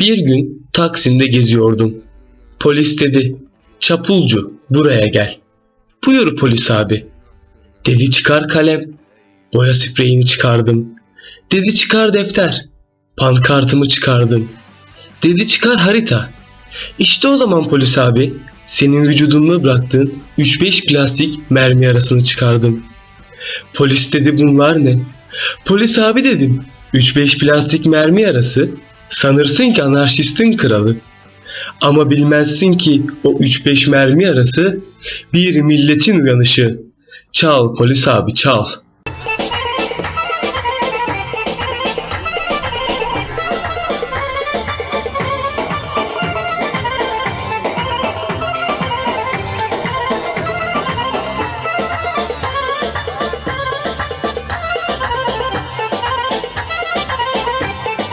Bir gün Taksim'de geziyordum. Polis dedi, çapulcu buraya gel. Buyur polis abi. Dedi çıkar kalem. Boya spreyini çıkardım. Dedi çıkar defter. Pankartımı çıkardım. Dedi çıkar harita. İşte o zaman polis abi senin vücudunda bıraktığın 3-5 plastik mermi arasını çıkardım. Polis dedi bunlar ne? Polis abi dedim. 3-5 plastik mermi arası sanırsın ki anarşistin kralı. Ama bilmezsin ki o 3-5 mermi arası bir milletin uyanışı. Çal polis abi çal.